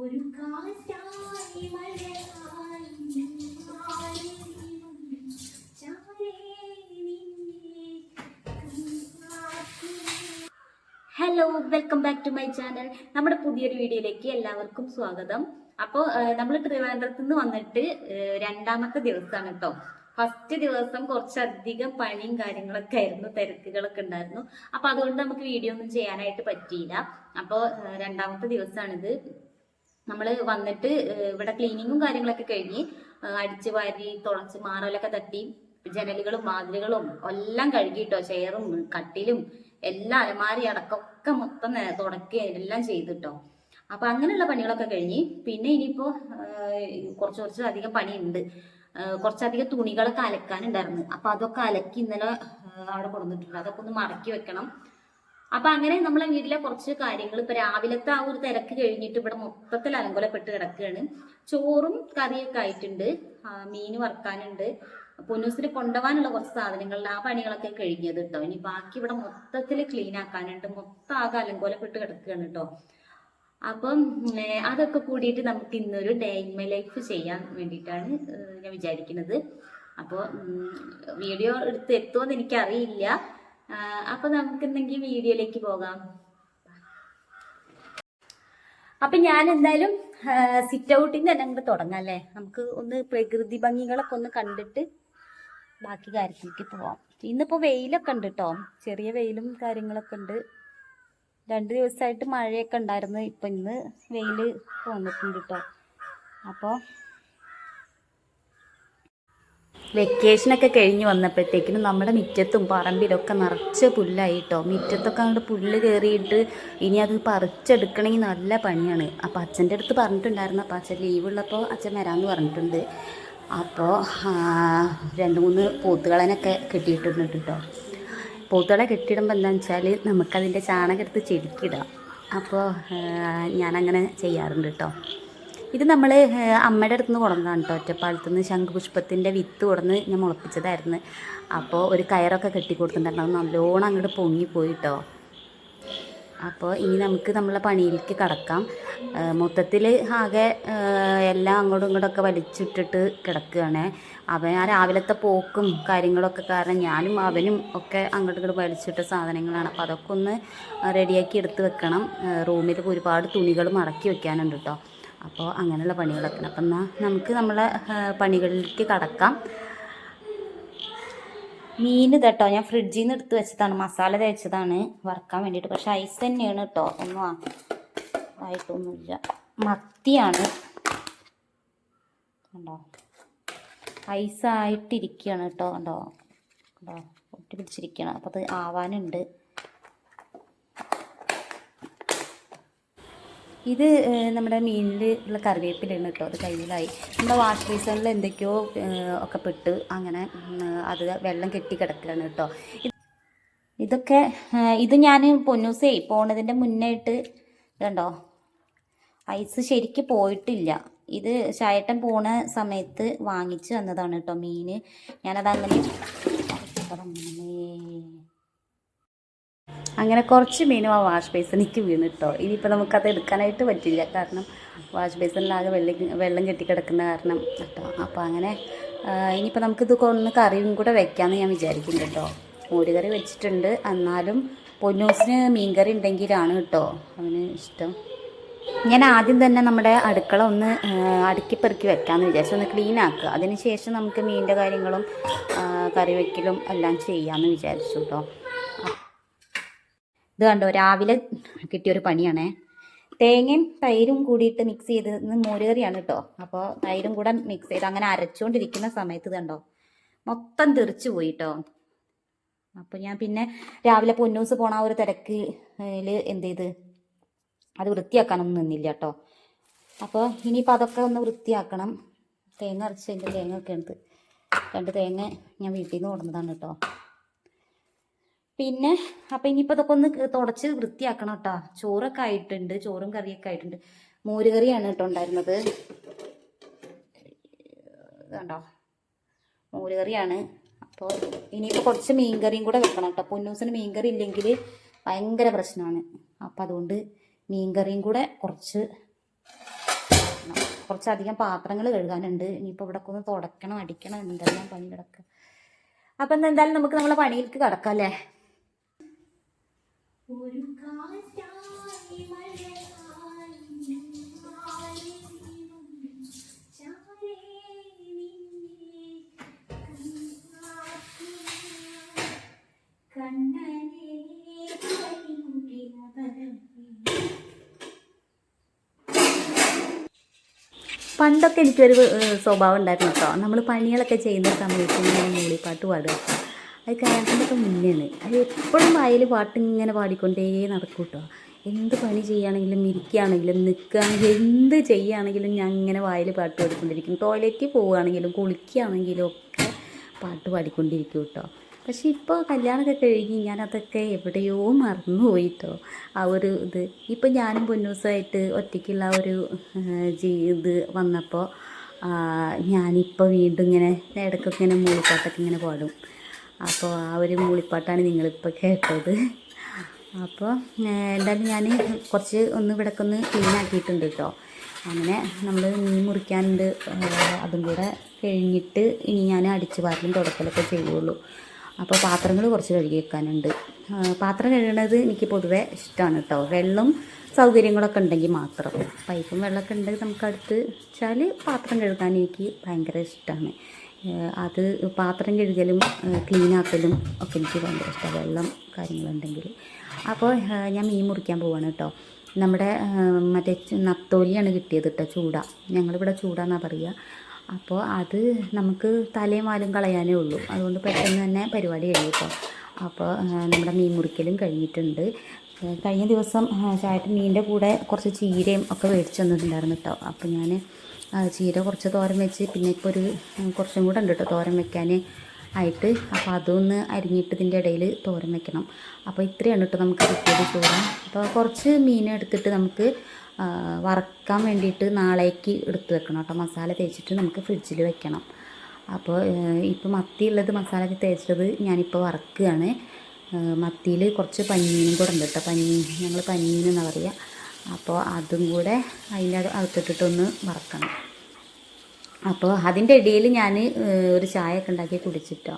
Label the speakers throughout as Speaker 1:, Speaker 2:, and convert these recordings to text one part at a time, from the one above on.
Speaker 1: ഒരു hello welcome back to my channel നമ്മുടെ പുതിയൊരു വീഡിയോയിലേക്ക് എല്ലാവർക്കും സ്വാഗതം. അപ്പോൾ നമ്മൾ ട്രിവാൻഡ്രത്ത് നിന്ന് വന്നിട്ട് രണ്ടാമത്തെ ദിവസമാണ് കേട്ടോ ഫസ്റ്റ് ദിവസം കുറച്ചധികം പണിയും കാര്യങ്ങളൊക്കെ ആയിരുന്നു തിരക്കുകളൊക്കെ ഉണ്ടായിരുന്നു. അപ്പൊ അതുകൊണ്ട് നമുക്ക് വീഡിയോ ഒന്നും ചെയ്യാനായിട്ട് പറ്റിയില്ല. അപ്പോൾ രണ്ടാമത്തെ ദിവസമാണിത്. നമ്മൾ വന്നിട്ട് ഇവിടെ ക്ലീനിങ്ങും കാര്യങ്ങളൊക്കെ കഴിഞ്ഞ് അടിച്ചു വാരി തുളച്ച് മാറലൊക്കെ തട്ടി ജനലുകളും വാതിലുകളും എല്ലാം കഴുകിട്ടോ ചെയറും കട്ടിലും എല്ലാ അലമാരി അടക്കമൊക്കെ മൊത്തം തുടക്കുകയും എല്ലാം ചെയ്തിട്ടോ. അപ്പൊ അങ്ങനെയുള്ള പണികളൊക്കെ കഴിഞ്ഞ് പിന്നെ ഇനിയിപ്പോ കുറച്ച് കുറച്ച് അധികം പണിയുണ്ട്. കുറച്ചധികം തുണികളൊക്കെ അലക്കാനുണ്ടായിരുന്നു. അപ്പൊ അതൊക്കെ അലക്കി ഇന്നലെ അവിടെ കൊടുത്തിട്ടുണ്ട് അതൊക്കെ ഒന്ന് മടക്കി വെക്കണം. അപ്പൊ അങ്ങനെ നമ്മളെ വീട്ടിലെ കുറച്ച് കാര്യങ്ങൾ ഇപ്പൊ രാവിലത്തെ ആ ഒരു തിരക്ക് കഴിഞ്ഞിട്ട് ഇവിടെ മൊത്തത്തിൽ അലങ്കോലപ്പെട്ട് കിടക്കുകയാണ്. ചോറും കറിയൊക്കെ ആയിട്ടുണ്ട്. മീൻ വറുക്കാനുണ്ട്. പൊന്നൂസിന് കൊണ്ടുപോകാനുള്ള കുറച്ച് സാധനങ്ങളിൽ ആ പണികളൊക്കെ കഴിഞ്ഞത് കേട്ടോ. ഇനി ബാക്കി ഇവിടെ മൊത്തത്തിൽ ക്ലീൻ ആക്കാനുണ്ട്. മൊത്തം ആകെ അലങ്കോലപ്പെട്ട് കിടക്കുകയാണ് കേട്ടോ. അപ്പം അതൊക്കെ കൂടിയിട്ട് നമുക്ക് ഇന്നൊരു ഡേ ഇൻ മൈ ലൈഫ് ചെയ്യാൻ വേണ്ടിയിട്ടാണ് ഞാൻ വിചാരിക്കുന്നത്. അപ്പോൾ വീഡിയോ എടുത്ത് എത്തുമെന്ന് എനിക്കറിയില്ല. ആ, അപ്പൊ നമുക്ക് എന്തെങ്കിൽ വീഡിയോയിലേക്ക് പോകാം. അപ്പൊ ഞാൻ എന്തായാലും സിറ്റ് ഔട്ടിൽ തന്നെ അങ്ങോട്ട് തുടങ്ങാം അല്ലേ? നമുക്ക് ഒന്ന് പ്രകൃതി ഭംഗികളൊക്കെ ഒന്ന് കണ്ടിട്ട് ബാക്കി കാര്യത്തിലേക്ക് പോവാം. ഇന്നിപ്പോ വെയിലൊക്കെ ഉണ്ട് കേട്ടോ ചെറിയ വെയിലും കാര്യങ്ങളൊക്കെ ഉണ്ട്. രണ്ട് ദിവസമായിട്ട് മഴയൊക്കെ ഉണ്ടായിരുന്നു. ഇപ്പൊ ഇന്ന് വെയിൽ വന്നിട്ടുണ്ട് കേട്ടോ അപ്പോൾ വെക്കേഷനൊക്കെ കഴിഞ്ഞ് വന്നപ്പോഴത്തേക്കിനും നമ്മുടെ മുറ്റത്തും പറമ്പിലൊക്കെ നിറച്ച് പുല്ലായിട്ടോ മുറ്റത്തൊക്കെ അങ്ങോട്ട് പുല്ല് കയറിയിട്ട് ഇനി അത് പറിച്ചെടുക്കണമെങ്കിൽ നല്ല പണിയാണ്. അപ്പം അച്ഛന്റെ അടുത്ത് പറഞ്ഞിട്ടുണ്ടായിരുന്നു. അപ്പം അച്ഛൻ ലീവുള്ളപ്പോൾ അച്ഛൻ വരാമെന്ന് പറഞ്ഞിട്ടുണ്ട്. അപ്പോൾ രണ്ട് മൂന്ന് പോത്തുകളനൊക്കെ കെട്ടിയിട്ടുണ്ട് കേട്ടോ പോത്തുകളെ കെട്ടിയിടുമ്പോൾ എന്താണെന്ന് വെച്ചാൽ നമുക്കതിന്റെ ചാണകം എടുത്ത് ചെടിക്കിടാം അപ്പോൾ ഞാനങ്ങനെ ചെയ്യാറുണ്ട് കേട്ടോ ഇത് നമ്മൾ അമ്മയുടെ അടുത്ത് നിന്ന് കൊണ്ടുവന്നതാണ് കേട്ടോ ഒറ്റപ്പാലത്ത് നിന്ന് ശംഖുപുഷ്പത്തിന്റെ വിത്ത് കൊടുന്ന് ഞാൻ മുളപ്പിച്ചതായിരുന്നു. അപ്പോൾ ഒരു കയറൊക്കെ കെട്ടി കൊടുത്തിട്ടുണ്ടായിരുന്നു അത് നല്ലോണം അങ്ങോട്ട് പൊങ്ങിപ്പോയി കേട്ടോ അപ്പോൾ ഇനി നമുക്ക് നമ്മളെ പണിയിലേക്ക് കടക്കാം. മൊത്തത്തിൽ ആകെ എല്ലാം അങ്ങോട്ടും ഇങ്ങോട്ടൊക്കെ വലിച്ചിട്ടിട്ട് കിടക്കുകയാണ്. അവൻ ആ രാവിലത്തെ പോക്കും കാര്യങ്ങളൊക്കെ കാരണം ഞാനും അവനും ഒക്കെ അങ്ങോട്ടും ഇങ്ങോട്ട് വലിച്ചിട്ട സാധനങ്ങളാണ്. അപ്പോൾ അതൊക്കെ ഒന്ന് റെഡിയാക്കി എടുത്ത് വെക്കണം. റൂമിൽ ഒരുപാട് തുണികൾ മടക്കി വെക്കാനുണ്ട് കേട്ടോ അപ്പോൾ അങ്ങനെയുള്ള പണികളൊക്കെ. അപ്പം എന്നാൽ നമുക്ക് നമ്മളെ പണികളിലേക്ക് കടക്കാം. മീൻ ഇതട്ടോ ഞാൻ ഫ്രിഡ്ജിൽ നിന്ന് എടുത്ത് വെച്ചതാണ്. മസാല തേച്ചതാണ്. വറുക്കാൻ വേണ്ടിയിട്ട്. പക്ഷെ ഐസ് തന്നെയാണ് കേട്ടോ ഒന്നും ആയിട്ടൊന്നുമില്ല മത്തിയാണ്. കണ്ടോ? ഐസായിട്ടിരിക്കുകയാണ് കേട്ടോ കണ്ടോ? കണ്ടോ? ഒട്ടി പിടിച്ചിരിക്കുകയാണ് അപ്പോൾ അത് ആവാനുണ്ട്. ഇത് നമ്മുടെ മീനിൽ ഉള്ള കറിവേപ്പിലാണ് കേട്ടോ. അത് കയ്യിലായി നമ്മുടെ വാഷ് ബേസണിൽ എന്തൊക്കെയോ ഒക്കെ പെട്ട് അങ്ങനെ അത് വെള്ളം കെട്ടി കിടക്കുകയാണ് കേട്ടോ. ഇതൊക്കെ ഇത് ഞാൻ പൊന്നൂസേ പോണതിന്റെ മുന്നായിട്ട് കണ്ടോ? ഐസ് ശരിക്ക് പോയിട്ടില്ല. ഇത് ചായട്ടൻ പോണ സമയത്ത് വാങ്ങിച്ച് വന്നതാണ് കേട്ടോ മീൻ ഞാനതങ്ങനെ അങ്ങനെ കുറച്ച് മീനും ആ വാഷ് ബേസിനിക്ക് വീണ് കേട്ടോ ഇനിയിപ്പോൾ നമുക്കത് എടുക്കാനായിട്ട് പറ്റില്ല കാരണം വാഷ് ബേസിനിലാകെ വെള്ളം വെള്ളം കെട്ടിക്കിടക്കുന്ന കാരണം കേട്ടോ. അപ്പോൾ അങ്ങനെ ഇനിയിപ്പോൾ നമുക്കിത് കൊന്ന് കറിയും കൂടെ വെക്കാമെന്ന് ഞാൻ വിചാരിക്കുന്നു കേട്ടോ. മോരുകറി വെച്ചിട്ടുണ്ട്. എന്നാലും പൊന്നൂസിന് മീൻകറി ഉണ്ടെങ്കിലാണ് കേട്ടോ അവന് ഇഷ്ടം. ഞാൻ ആദ്യം തന്നെ നമ്മുടെ അടുക്കള ഒന്ന് അടുക്കി പെറുക്കി വെക്കാമെന്ന് വിചാരിച്ചു. ഒന്ന് ക്ലീൻ ആക്കുക. അതിന് ശേഷം നമുക്ക് മീനിന്റെ കാര്യങ്ങളും കറി വെക്കലും എല്ലാം ചെയ്യാമെന്ന് വിചാരിച്ചു കേട്ടോ. ഇത് കണ്ടോ രാവിലെ കിട്ടിയ ഒരു പണിയാണേ. തേങ്ങയും തൈരും കൂടിയിട്ട് മിക്സ് ചെയ്ത് മോരുകറിയാണ് കേട്ടോ അപ്പോൾ തൈരും കൂടെ മിക്സ് ചെയ്ത് അങ്ങനെ അരച്ചുകൊണ്ടിരിക്കുന്ന സമയത്ത് ഇത് കണ്ടോ മൊത്തം തെറിച്ചു പോയി കേട്ടോ അപ്പോൾ ഞാൻ പിന്നെ രാവിലെ പൊന്നൂസ് പോണ ഒരു തിരക്കിൽ എന്ത് ചെയ്ത് അത് വൃത്തിയാക്കാനൊന്നും നിന്നില്ല കേട്ടോ അപ്പോൾ ഇനിയിപ്പോൾ അതൊക്കെ ഒന്ന് വൃത്തിയാക്കണം. തേങ്ങ അരച്ചതിന്റെ തേങ്ങ ഒക്കെ ഉണ്ട് രണ്ട് തേങ്ങ ഞാൻ വീട്ടിൽ നിന്ന് കൊടുന്നതാണ് കേട്ടോ പിന്നെ അപ്പം ഇനിയിപ്പോൾ ഇതൊക്കെ ഒന്ന് തുടച്ച് വൃത്തിയാക്കണം കേട്ടോ ചോറൊക്കെ ആയിട്ടുണ്ട് ചോറും കറിയൊക്കെ ആയിട്ടുണ്ട്. മോരുകറിയാണ് കേട്ടോ ഉണ്ടായിരുന്നത്. കണ്ടോ മോര് കറിയാണ്. അപ്പോൾ ഇനിയിപ്പോൾ കുറച്ച് മീൻകറിയും കൂടെ വെക്കണം കേട്ടോ പൊന്നൂസിന് മീൻകറി ഇല്ലെങ്കിൽ ഭയങ്കര പ്രശ്നമാണ്. അപ്പം അതുകൊണ്ട് മീൻകറിയും കൂടെ കുറച്ച് കുറച്ചധികം പാത്രങ്ങൾ കഴുകാനുണ്ട്. ഇനിയിപ്പോൾ ഇവിടെ ഒന്ന് തുടക്കണം അടിക്കണം എന്തെല്ലാം പണി കിടക്കുക അപ്പം എന്തായാലും നമുക്ക് നമ്മളെ പണിയിലേക്ക് കിടക്കാം അല്ലേ? പണ്ടൊക്കെ എനിക്കൊരു സ്വഭാവം ഉണ്ടായിരുന്നു കേട്ടോ. നമ്മൾ പണികളൊക്കെ ചെയ്യുന്ന സമയത്ത് ഇങ്ങനെ മൂളിപ്പാട്ട് പാടുക. അത് കല്യാണത്തിന്റെയൊക്കെ മുന്നെയാണ് അത് എപ്പോഴും വായിൽ പാട്ട് ഇങ്ങനെ പാടിക്കൊണ്ടേ നടക്കും കേട്ടോ എന്ത് പണി ചെയ്യുകയാണെങ്കിലും ഇരിക്കുകയാണെങ്കിലും നിൽക്കുകയാണെങ്കിലും എന്ത് ചെയ്യുകയാണെങ്കിലും ഞാൻ ഇങ്ങനെ വായിൽ പാട്ട് പാടിക്കൊണ്ടിരിക്കും. ടോയ്ലറ്റിൽ പോവുകയാണെങ്കിലും കുളിക്കുകയാണെങ്കിലും ഒക്കെ പാട്ട് പാടിക്കൊണ്ടിരിക്കും കേട്ടോ പക്ഷേ ഇപ്പോൾ കല്യാണമൊക്കെ കഴിഞ്ഞ് ഞാനതൊക്കെ എവിടെയോ മറന്നുപോയി കേട്ടോ ആ ഒരു ഇത്. ഇപ്പം ഞാനും പൊന്നൂസമായിട്ട് ഒറ്റയ്ക്കുള്ള ഒരു ഇത് വന്നപ്പോൾ ഞാനിപ്പോൾ വീണ്ടും ഇങ്ങനെ ഇടയ്ക്കൊക്കെ ഇങ്ങനെ മൂളിപ്പാട്ടൊക്കെ ഇങ്ങനെ പാടും. അപ്പോൾ ആ ഒരു മൂളിപ്പാട്ടാണ് നിങ്ങളിപ്പോൾ കേട്ടത്. അപ്പോൾ എന്തായാലും ഞാൻ കുറച്ച് ഒന്ന് ഇവിടൊക്കെ ഒന്ന് ക്ലീൻ ആക്കിയിട്ടുണ്ട് കേട്ടോ അങ്ങനെ നമ്മൾ മീൻ മുറിക്കാനുണ്ട്. അതും കൂടെ കഴിഞ്ഞിട്ട് ഇനി ഞാൻ അടിച്ച് വാരലും തുടക്കലൊക്കെ ചെയ്യുള്ളൂ. അപ്പോൾ പാത്രങ്ങൾ കുറച്ച് കഴുകി വെക്കാനുണ്ട്. പാത്രം കഴുകണത് എനിക്ക് പൊതുവെ ഇഷ്ടമാണ് കേട്ടോ വെള്ളം സൗകര്യങ്ങളൊക്കെ ഉണ്ടെങ്കിൽ മാത്രം. പൈപ്പും വെള്ളമൊക്കെ ഉണ്ടെങ്കിൽ നമുക്ക് അടുത്ത് വെച്ചാൽ പാത്രം കഴുകാൻ എനിക്ക് ഭയങ്കര ഇഷ്ടമാണ് അത് പാത്രം കഴുകലും ക്ലീൻ ആക്കലും ഒക്കെ എനിക്ക് ഭയങ്കര ഇഷ്ടമാണ് വെള്ളം കാര്യങ്ങളുണ്ടെങ്കിൽ. അപ്പോൾ ഞാൻ മീൻ മുറിക്കാൻ പോവാണ് കേട്ടോ നമ്മുടെ മറ്റേ നത്തോലിയാണ് കിട്ടിയത് കേട്ടോ ചൂട. ഞങ്ങളിവിടെ ചൂടാന്നാണ് പറയുക അപ്പോൾ അത് നമുക്ക് തലയും വാലും കളയാനേ ഉള്ളൂ. അതുകൊണ്ട് പെട്ടെന്ന് തന്നെ പരിപാടി കഴിയും കേട്ടോ അപ്പോൾ നമ്മുടെ മീൻ മുറിക്കലും കഴിഞ്ഞിട്ടുണ്ട്. കഴിഞ്ഞ ദിവസം ചായട്ട് മീനിന്റെ കൂടെ കുറച്ച് ചീരയും ഒക്കെ മേടിച്ചു തന്നിട്ടുണ്ടായിരുന്നു കേട്ടോ അപ്പോൾ ഞാൻ ചീര കുറച്ച് തോരൻ വെച്ച്. പിന്നെ ഇപ്പോൾ ഒരു കുറച്ചും കൂടെ ഉണ്ട് കേട്ടോ തോരൻ വെക്കാൻ ആയിട്ട്. അപ്പോൾ അതൊന്ന് അരിഞ്ഞിട്ട് ഇതിന്റെ ഇടയിൽ തോരൻ വെക്കണം. അപ്പോൾ ഇത്രയാണ് കേട്ടോ നമുക്ക് കിട്ടിയത് ചോറ്. അപ്പോൾ കുറച്ച് മീൻ എടുത്തിട്ട് നമുക്ക് വറക്കാൻ വേണ്ടിയിട്ട് നാളേക്ക് എടുത്ത് വെക്കണം കേട്ടോ മസാല തേച്ചിട്ട് നമുക്ക് ഫ്രിഡ്ജിൽ വെക്കണം. അപ്പോൾ ഇപ്പോൾ മത്തി ഉള്ളത് മസാല തേച്ചത് ഞാനിപ്പോൾ വറക്കുകയാണ് മത്തിയിൽ കുറച്ച് പഞ്ഞീനും കൂടെ ഉണ്ട് കേട്ടോ പഞ്ഞീൻ ഞങ്ങൾ പഞ്ഞീൻ എന്നാണ് പറയുക അപ്പോൾ അതും കൂടെ അതിന്റെ അകത്തിട്ടിട്ടൊന്ന് വറക്കണം. അപ്പോൾ അതിന്റെ ഇടയിൽ ഞാൻ ഒരു ചായ ഒക്കെ ഉണ്ടാക്കി കുടിച്ചിട്ടോ.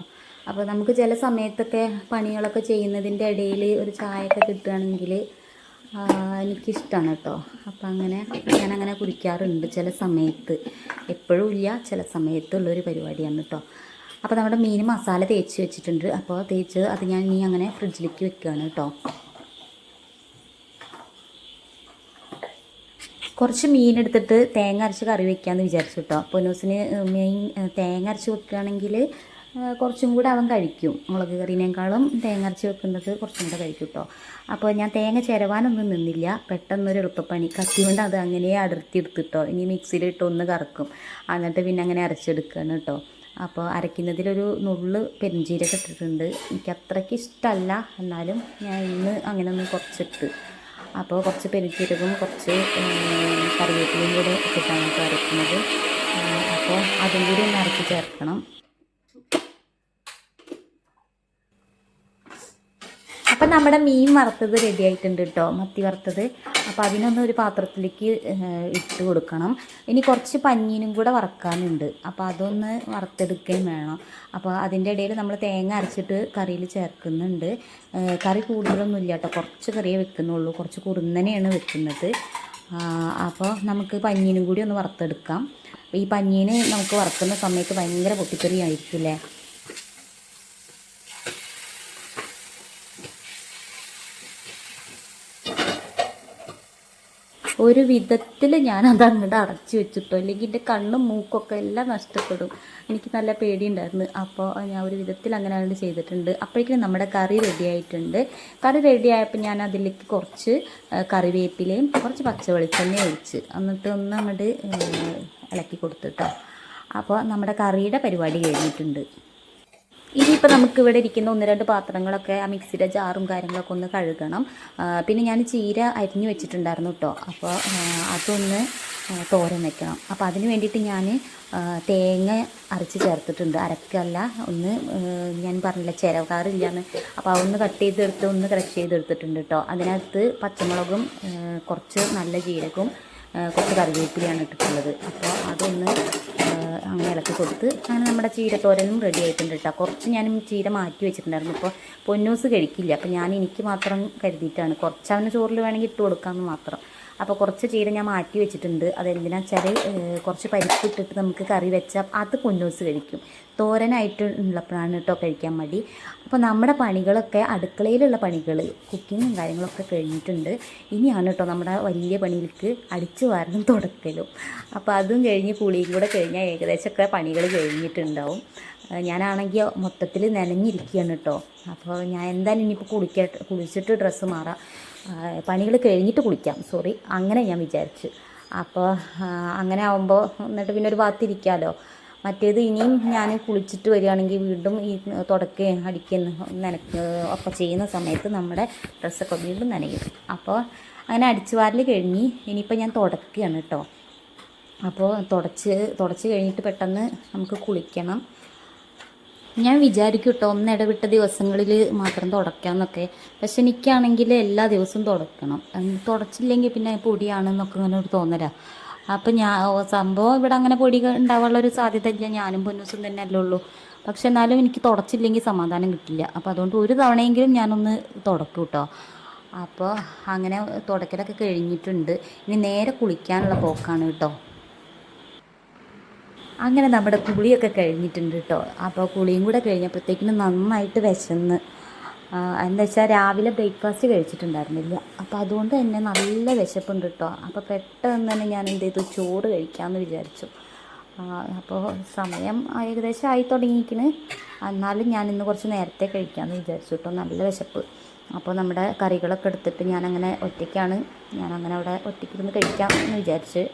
Speaker 1: അപ്പോൾ നമുക്ക് ചില സമയത്തൊക്കെ പണികളൊക്കെ ചെയ്യുന്നതിന്റെ ഇടയിൽ ഒരു ചായ ഒക്കെ കിട്ടുകയാണെങ്കിൽ എനിക്കിഷ്ടമാണ് കേട്ടോ. അപ്പോൾ അങ്ങനെ ഞാൻ ഞാനങ്ങനെ കുടിക്കാറുണ്ട് ചില സമയത്ത്. എപ്പോഴും ഇല്ല ചില സമയത്തുള്ളൊരു പരിപാടിയാണ് കേട്ടോ. അപ്പോൾ നമ്മുടെ മീൻ മസാല തേച്ച് വെച്ചിട്ടുണ്ട്. അപ്പോൾ തേച്ച് അത് ഞാൻ ഇനി അങ്ങനെ ഫ്രിഡ്ജിലേക്ക് വെക്കുകയാണ് കേട്ടോ. കുറച്ച് മീൻ എടുത്തിട്ട് തേങ്ങ അരച്ച് കറി വെക്കാമെന്ന് വിചാരിച്ചു കേട്ടോ പൊന്നൂസിന് മീൻ തേങ്ങ അരച്ച് വെക്കുകയാണെങ്കിൽ കുറച്ചും കൂടെ അവൻ കഴിക്കും. മുളക് കറീനേക്കാളും തേങ്ങ അരച്ച് വെക്കുന്നത് കുറച്ചും കൂടെ കഴിക്കും കേട്ടോ അപ്പോൾ ഞാൻ തേങ്ങ ചിരവാനൊന്നും നിന്നില്ല. പെട്ടെന്നൊരു എളുപ്പപ്പണി. കത്തി കൊണ്ട് അത് അങ്ങനെ അടർത്തി എടുത്തിട്ടോ. ഇനി മിക്സിയിലിട്ട് ഒന്ന് കറക്കും. എന്നിട്ട് പിന്നെ അങ്ങനെ അരച്ചെടുക്കുകയാണ് കേട്ടോ അപ്പോൾ അരയ്ക്കുന്നതിലൊരു നുള്ള് പെരിഞ്ചീരക ഇട്ടിട്ടുണ്ട്. എനിക്ക് അത്രയ്ക്ക് ഇഷ്ടമല്ല എന്നാലും ഞാൻ ഇന്ന് അങ്ങനെ ഒന്ന് കുറച്ചിട്ട് അപ്പോൾ കുറച്ച് പെരുജീരകവും കുറച്ച് കറിവേപ്പിലയും കൂടെ ഇട്ടിട്ടാണ് ഇപ്പോൾ അരയ്ക്കുന്നത് അപ്പോൾ അതും കൂടി ഒന്ന് അരച്ച് ചേർക്കണം. അപ്പം നമ്മുടെ മീൻ വറുത്തത് റെഡി ആയിട്ടുണ്ട് കേട്ടോ മത്തി വറുത്തത്. അപ്പോൾ അതിനൊന്ന് ഒരു പാത്രത്തിലേക്ക് ഇട്ട് കൊടുക്കണം. ഇനി കുറച്ച് പഞ്ഞീനും കൂടെ വറക്കാനുണ്ട്. അപ്പോൾ അതൊന്ന് വറുത്തെടുക്കുകയും വേണം. അപ്പോൾ അതിന്റെ ഇടയിൽ നമ്മൾ തേങ്ങ അരച്ചിട്ട് കറിയിൽ ചേർക്കുന്നുണ്ട്. കറി കൂടുതലൊന്നും ഇല്ല കേട്ടോ കുറച്ച് കറിയേ വെക്കുന്നുള്ളൂ. കുറച്ച് കുറുന്നനെയാണ് വെക്കുന്നത്. അപ്പോൾ നമുക്ക് പഞ്ഞീനും കൂടി ഒന്ന് വറുത്തെടുക്കാം. ഈ പഞ്ഞീന് നമുക്ക് വറുക്കുന്ന സമയത്ത് ഭയങ്കര പൊട്ടിക്കറി ആയിരിക്കും ഒരു വിധത്തിൽ ഞാൻ അത് അങ്ങോട്ട് അടച്ചു വെച്ചിട്ടോ. അല്ലെങ്കിൽ എന്റെ കണ്ണും മൂക്കൊക്കെ എല്ലാം നഷ്ടപ്പെടും. എനിക്ക് നല്ല പേടിയുണ്ടായിരുന്നു. അപ്പോൾ ഞാൻ ഒരു വിധത്തിൽ അങ്ങനെ അങ്ങോട്ട് ചെയ്തിട്ടുണ്ട്. അപ്പോഴേക്കും നമ്മുടെ കറി റെഡി ആയിട്ടുണ്ട്. കറി റെഡി ആയപ്പോൾ ഞാൻ അതിലേക്ക് കുറച്ച് കറിവേപ്പിലയും കുറച്ച് പച്ചവെളിച്ചെണ്ണ ഒഴിച്ച് എന്നിട്ട് ഒന്ന് അങ്ങോട്ട് ഇളക്കി കൊടുത്തിട്ടോ അപ്പോൾ നമ്മുടെ കറിയുടെ പരിപാടി കഴിഞ്ഞിട്ടുണ്ട്. ഇനിയിപ്പോൾ നമുക്ക് ഇവിടെ ഇരിക്കുന്ന ഒന്ന് രണ്ട് പാത്രങ്ങളൊക്കെ ആ മിക്സിയുടെ ജാറും കാര്യങ്ങളൊക്കെ ഒന്ന് കഴുകണം. പിന്നെ ഞാൻ ചീര അരിഞ്ഞു വെച്ചിട്ടുണ്ടായിരുന്നു കേട്ടോ അപ്പോൾ അതൊന്ന് തോരൻ വെക്കണം. അപ്പോൾ അതിന് വേണ്ടിയിട്ട് ഞാൻ തേങ്ങ അരച്ച് ചേർത്തിട്ടുണ്ട്. അരക്കല്ല ഒന്ന് ഞാൻ പറഞ്ഞില്ല ചിരകാറില്ലാന്ന് അപ്പോൾ അതൊന്ന് കട്ട് ചെയ്തെടുത്ത് ഒന്ന് ക്രഷ് ചെയ്തെടുത്തിട്ടുണ്ട് കേട്ടോ അതിനകത്ത് പച്ചമുളകും കുറച്ച് നല്ല ജീരകവും കുറച്ച് കറിവേപ്പിലയാണ് ഇട്ടിട്ടുള്ളത്. അപ്പോൾ അതൊന്ന് അങ്ങനെ ഇളക്കി കൊടുത്ത് അങ്ങനെ നമ്മുടെ ചീരത്തോരനും റെഡി ആയിട്ടുണ്ട് കേട്ടോ കുറച്ച് ഞാനും ചീര മാറ്റി വെച്ചിട്ടുണ്ടായിരുന്നു. ഇപ്പോൾ പൊന്നൂസ് കഴിക്കില്ല. അപ്പോൾ ഞാൻ എനിക്ക് മാത്രം കരുതിയിട്ടാണ്. കുറച്ച് അവന് ചോറിൽ വേണമെങ്കിൽ ഇട്ട് കൊടുക്കാമെന്ന് മാത്രം. അപ്പോൾ കുറച്ച് ചീര ഞാൻ മാറ്റി വെച്ചിട്ടുണ്ട്. അതെന്തിനാ വെച്ചാൽ കുറച്ച് പരിപ്പ് ഇട്ടിട്ട് നമുക്ക് കറി വെച്ചാൽ അത് കുന്നൂസ് കഴിക്കും. തോരനായിട്ട് ഉള്ളപ്പോഴാണ് കേട്ടോ കഴിക്കാൻ മടി. അപ്പോൾ നമ്മുടെ പണികളൊക്കെ അടുക്കളയിലുള്ള പണികൾ കുക്കിങ്ങും കാര്യങ്ങളൊക്കെ കഴിഞ്ഞിട്ടുണ്ട്. ഇനിയാണ് കേട്ടോ നമ്മുടെ വലിയ പണിയിലേക്ക് അടിച്ചു വാരണം തുടക്കലും. അപ്പോൾ അതും കഴിഞ്ഞ് കുളിയും കൂടെ കഴിഞ്ഞാൽ ഏകദേശമൊക്കെ പണികൾ കഴിഞ്ഞിട്ടുണ്ടാവും. ഞാനാണെങ്കിൽ മൊത്തത്തിൽ നനഞ്ഞിരിക്കുകയാണ് കേട്ടോ അപ്പോൾ ഞാൻ എന്തായാലും ഇനിയിപ്പോൾ കുളിക്ക കുളിച്ചിട്ട് ഡ്രസ്സ് മാറാം. പണികൾ കഴിഞ്ഞിട്ട് കുളിക്കാം. സോറി അങ്ങനെ ഞാൻ വിചാരിച്ചു. അപ്പോൾ അങ്ങനെ ആവുമ്പോൾ എന്നിട്ട് പിന്നെ ഒരു ഭാഗത്തിരിക്കാമല്ലോ മറ്റേത് ഇനിയും ഞാൻ കുളിച്ചിട്ട് വരികയാണെങ്കിൽ വീണ്ടും ഈ തുടക്കുകയും അടിക്കുകയും നനയ്ക്കുക ഒക്കെ ചെയ്യുന്ന സമയത്ത് നമ്മുടെ ഡ്രസ്സൊക്കെ വീണ്ടും നനയും. അപ്പോൾ അങ്ങനെ അടിച്ചു വാരൽ കഴിഞ്ഞ് ഇനിയിപ്പോൾ ഞാൻ തുടക്കുകയാണ് കേട്ടോ അപ്പോൾ തുടച്ച് തുടച്ച് കഴിഞ്ഞിട്ട് പെട്ടെന്ന് നമുക്ക് കുളിക്കണം. ഞാൻ വിചാരിക്കും കേട്ടോ ഒന്ന് ഇടവിട്ട ദിവസങ്ങളിൽ മാത്രം തുടയ്ക്കാമെന്നൊക്കെ പക്ഷെ എനിക്കാണെങ്കിൽ എല്ലാ ദിവസവും തുടക്കണം. തുടച്ചില്ലെങ്കിൽ പിന്നെ പൊടിയാണെന്നൊക്കെ ഇങ്ങനെ ഒരു തോന്നലാ. അപ്പം ഞാൻ സംഭവം ഇവിടെ അങ്ങനെ പൊടി ഉണ്ടാവാനുള്ള ഒരു സാധ്യത ഇല്ല. ഞാനും പൊന്നൂസും തന്നെ അല്ലേ ഉള്ളൂ. പക്ഷെ എന്നാലും എനിക്ക് തുടച്ചില്ലെങ്കിൽ സമാധാനം കിട്ടില്ല. അപ്പോൾ അതുകൊണ്ട് ഒരു തവണയെങ്കിലും ഞാനൊന്ന് തുടക്കും കേട്ടോ അപ്പോൾ അങ്ങനെ തുടക്കലൊക്കെ കഴിഞ്ഞിട്ടുണ്ട്. ഇനി നേരെ കുളിക്കാനുള്ള പോക്കാണ് കേട്ടോ അങ്ങനെ നമ്മുടെ കുളിയൊക്കെ കഴിഞ്ഞിട്ടുണ്ട് കേട്ടോ അപ്പോൾ കുളിയും കൂടെ കഴിഞ്ഞപ്പോഴത്തേക്കിനും നന്നായിട്ട് വിശന്ന്. എന്താ വെച്ചാൽ രാവിലെ ബ്രേക്ക്ഫാസ്റ്റ് കഴിച്ചിട്ടുണ്ടായിരുന്നില്ല. അപ്പോൾ അതുകൊണ്ട് തന്നെ നല്ല വിശപ്പുണ്ട് കേട്ടോ അപ്പോൾ പെട്ടെന്ന് തന്നെ ഞാൻ എന്ത് ചെയ്തു? ചോറ് കഴിക്കാമെന്ന് വിചാരിച്ചു. അപ്പോൾ സമയം ഏകദേശം ആയി തുടങ്ങിയിരിക്കണ്. എന്നാലും ഞാൻ ഇന്ന് കുറച്ച് നേരത്തെ കഴിക്കാമെന്ന് വിചാരിച്ചു കേട്ടോ നല്ല വിശപ്പ്. അപ്പോൾ നമ്മുടെ കറികളൊക്കെ എടുത്തിട്ട് ഞാനങ്ങനെ ഒറ്റയ്ക്കാണ്. ഞാനങ്ങനെ അവിടെ ഒറ്റയ്ക്കിരുന്ന് കഴിക്കാം എന്ന് വിചാരിച്ച്.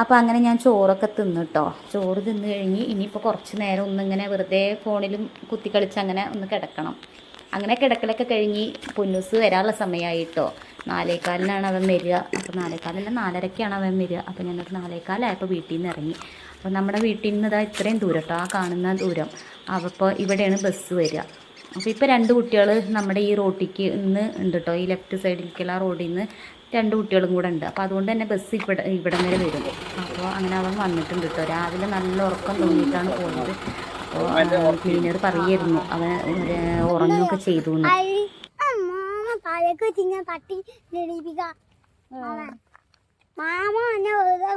Speaker 1: അപ്പോൾ അങ്ങനെ ഞാൻ ചോറൊക്കെ തിന്നു കേട്ടോ ചോറ് തിന്നു കഴിഞ്ഞ് ഇനിയിപ്പോൾ കുറച്ച് നേരം ഒന്നിങ്ങനെ വെറുതെ ഫോണിലും കുത്തിക്കളിച്ച് അങ്ങനെ ഒന്ന് കിടക്കണം. അങ്ങനെ കിടക്കലൊക്കെ കഴിഞ്ഞ് പൊന്നൂസ് വരാനുള്ള സമയമായിട്ടോ നാലേകാലിനാണ് അവൻ വരിക. അപ്പോൾ നാലേകാലല്ല നാലരക്കാണ് അവൻ വരിക. അപ്പോൾ ഞാനൊരു നാലേകാലായപ്പോൾ വീട്ടിൽ നിന്ന് ഇറങ്ങി. അപ്പോൾ നമ്മുടെ വീട്ടിൽ നിന്ന് ഇതാ ഇത്രയും ദൂരം കേട്ടോ ആ കാണുന്ന ദൂരം. അപ്പോൾ ഇവിടെയാണ് ബസ് വരിക. അപ്പോൾ ഇപ്പോൾ രണ്ട് കുട്ടികൾ നമ്മുടെ ഈ റോട്ടിക്ക് ഇന്ന് ഉണ്ട് കേട്ടോ ഈ ലെഫ്റ്റ് സൈഡിലേക്കുള്ള റോഡിൽ നിന്ന് രണ്ട് കുട്ടികളും കൂടെ ഉണ്ട്. അപ്പോൾ അതുകൊണ്ട് തന്നെ ബസ് ഇവിടെ ഇവിടെ വരെ വരും. അപ്പോൾ അങ്ങനെ അവൻ വന്നിട്ടുണ്ട് കേട്ടോ രാവിലെ നല്ല ഉറക്കം തോന്നിയിട്ടാണ് പോയത് അപ്പോൾ ക്ലീനർ പറയായിരുന്നു അവൻ ഒരു ഉറങ്ങുകയൊക്കെ ചെയ്തു
Speaker 2: മാമ എന്നെ വെറുതെ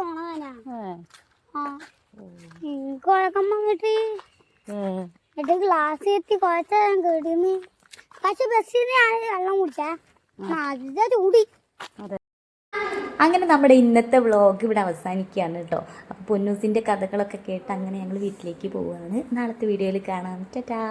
Speaker 2: എന്നിട്ട് ഗ്ലാസ് എത്തി പക്ഷെ ബസ്സിൽ ഞാൻ വെള്ളം കുടിച്ചാ. ആദ്യത്തെ ചൂടി.
Speaker 1: അങ്ങനെ നമ്മുടെ ഇന്നത്തെ വ്ളോഗ് ഇവിടെ അവസാനിക്കുകയാണ് കേട്ടോ. അപ്പോൾ പൊന്നൂസിന്റെ കഥകളൊക്കെ കേട്ട് അങ്ങനെ ഞങ്ങൾ വീട്ടിലേക്ക് പോവുകയാണ്. നാളത്തെ വീഡിയോയിൽ കാണാം. ടാറ്റാ.